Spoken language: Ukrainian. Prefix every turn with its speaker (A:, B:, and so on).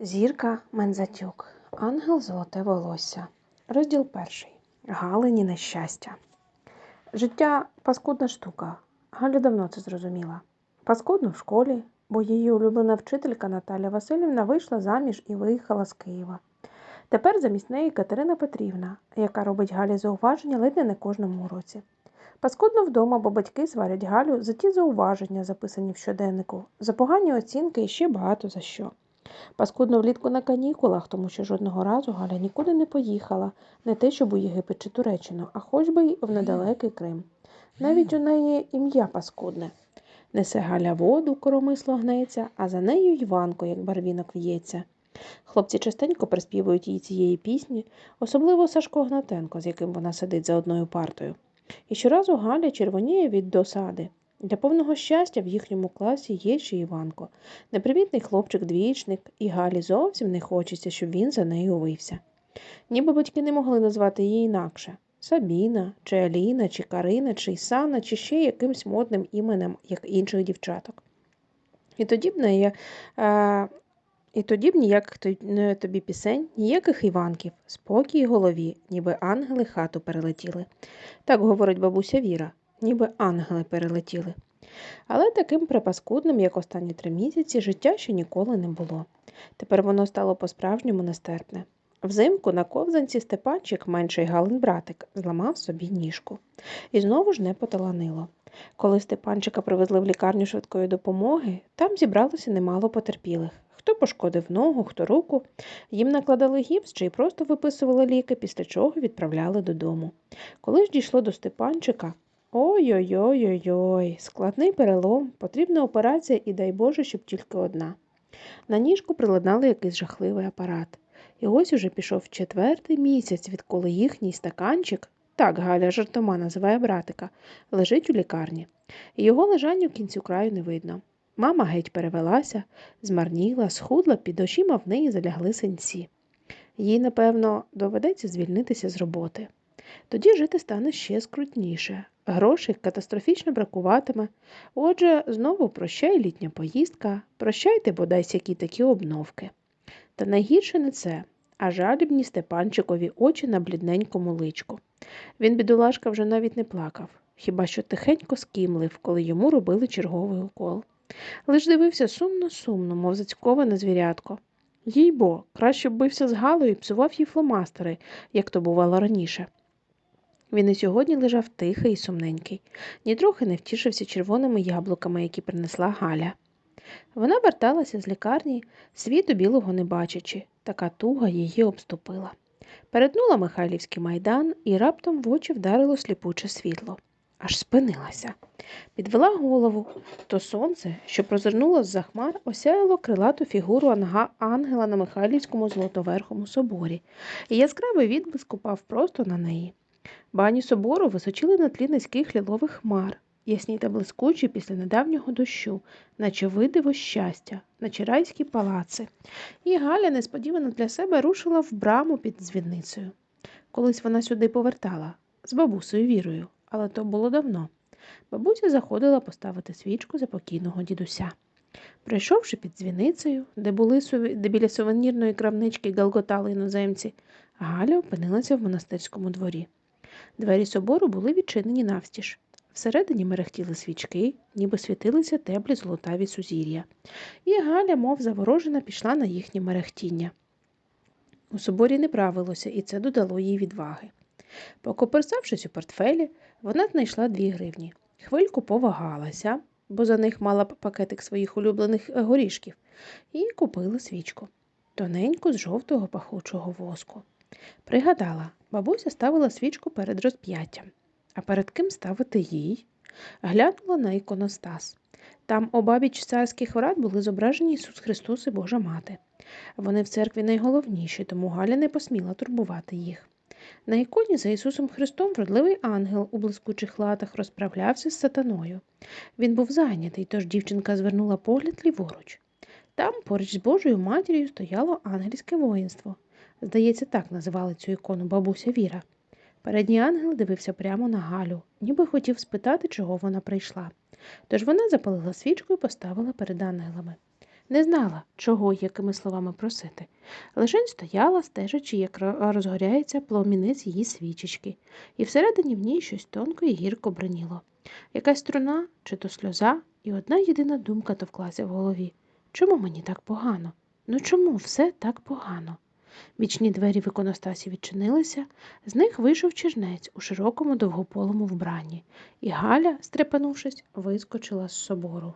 A: Зірка Мензатюк. Ангел Золоте волосся. Розділ перший. Галині нещастя. Життя паскудна штука. Галя давно це зрозуміла. Паскудно в школі, бо її улюблена вчителька Наталя Васильівна вийшла заміж і виїхала з Києва. Тепер замість неї Катерина Петрівна, яка робить Галі зауваження ледь не на кожному уроці. Паскудно вдома, бо батьки сварять Галю за ті зауваження, записані в щоденнику, за погані оцінки і ще багато за що. Паскудно влітку на канікулах, тому що жодного разу Галя нікуди не поїхала, не те, щоб у Єгипет чи Туреччину, а хоч би й в недалекий Крим. Навіть у неї ім'я паскудне. Несе Галя воду, коромисло гнеться, а за нею Іванко, як барвінок в'ється. Хлопці частенько приспівують їй цієї пісні, особливо Сашко Гнатенко, з яким вона сидить за одною партою. І щоразу Галя червоніє від досади. Для повного щастя в їхньому класі є ще Іванко, непривітний хлопчик-двічник, і Галі зовсім не хочеться, щоб він за нею вився. Ніби батьки не могли назвати її інакше Сабіна, чи Аліна, чи Карина, чи Ісана, чи ще якимсь модним іменем, як інших дівчаток. І тоді б неї, е, і тоді б ніяких тобі пісень, ніяких Іванків, спокій голові, ніби ангели хату перелетіли. Так говорить бабуся Віра, ніби ангели перелетіли. Але таким припаскудним, як останні три місяці, життя ще ніколи не було. Тепер воно стало по-справжньому нестерпне. Взимку на ковзанці Степанчик, менший Галин братик, зламав собі ніжку. І знову ж не поталанило. Коли Степанчика привезли в лікарню швидкої допомоги, там зібралося немало потерпілих. Хто пошкодив ногу, хто руку. Їм накладали гіпс чи й просто виписували ліки, після чого відправляли додому. Коли ж дійшло до Степанчика, Ой-ой-ой-ой-ой, складний перелом, потрібна операція і дай Боже, щоб тільки одна. На ніжку приладнали якийсь жахливий апарат. І ось уже пішов четвертий місяць, відколи їхній стаканчик, так Галя жартома називає братика, лежить у лікарні. Його лежанню кінцю краю не видно. Мама геть перевелася, змарніла, схудла, під очима в неї залягли синці. Їй, напевно, доведеться звільнитися з роботи. Тоді жити стане ще скрутніше. Грошей катастрофічно бракуватиме. Отже, знову прощай літня поїздка, прощайте бодай сякі такі обновки. Та найгірше не це, а жалібні Степанчикові очі на блідненькому личку. Він, бідолашка, вже навіть не плакав, хіба що тихенько скімлив, коли йому робили черговий укол. Лиш дивився сумно-сумно, мов зацьковане звірятко. Їй бо, краще б бився з Галою і псував їй фломастери, як то бувало раніше. Він і сьогодні лежав тихий і сумненький, нітрохи не втішився червоними яблуками, які принесла Галя. Вона верталася з лікарні, світу білого не бачачи, така туга її обступила. Перетнула Михайлівський майдан і раптом в очі вдарило сліпуче світло. Аж спинилася. Підвела голову. То сонце, що прозирнуло з-за хмар, осяяло крилату фігуру анга ангела на Михайлівському золотоверхому соборі, і яскравий відблиск упав просто на неї. Бані собору височили на тлі низьких лілових хмар, ясні та блискучі після недавнього дощу, наче видиво щастя, наче райські палаци. І Галя несподівано для себе рушила в браму під дзвіницею. Колись вона сюди повертала з бабусею Вірою, але то було давно. Бабуся заходила поставити свічку за покійного дідуся. Прийшовши під дзвіницею, де були де біля сувенірної крамнички галготали іноземці, Галя опинилася в монастирському дворі. Двері собору були відчинені навстіж. Всередині мерехтіли свічки, ніби світилися теплі золотаві сузір'я. І Галя, мов заворожена, пішла на їхнє мерехтіння. У соборі не правилося, і це додало їй відваги. Покоперсавшись у портфелі, вона знайшла дві гривні. Хвильку повагалася, бо за них мала пакетик своїх улюблених е, горішків, і купила свічку тоненьку з жовтого пахучого воску. Пригадала, бабуся ставила свічку перед розп'яттям. А перед ким ставити їй? Глянула на іконостас. Там обабіч царських врат були зображені Ісус Христос і Божа Мати. Вони в церкві найголовніші, тому Галя не посміла турбувати їх. На іконі за Ісусом Христом вродливий ангел у блискучих латах розправлявся з сатаною. Він був зайнятий, тож дівчинка звернула погляд ліворуч. Там, поруч з Божою матір'ю, стояло ангельське воїнство. Здається, так називали цю ікону бабуся Віра. Передній ангел дивився прямо на Галю, ніби хотів спитати, чого вона прийшла. Тож вона запалила свічку і поставила перед ангелами. Не знала, чого й якими словами просити. Лишень стояла, стежачи, як розгоряється пломінець її свічечки, і всередині в ній щось тонко і гірко бриніло. Якась струна чи то сльоза, і одна єдина думка товклася в голові. Чому мені так погано? Ну чому все так погано? Бічні двері в іконостасі відчинилися, з них вийшов чернець у широкому довгополому вбранні, і Галя, стрепенувшись, вискочила з собору.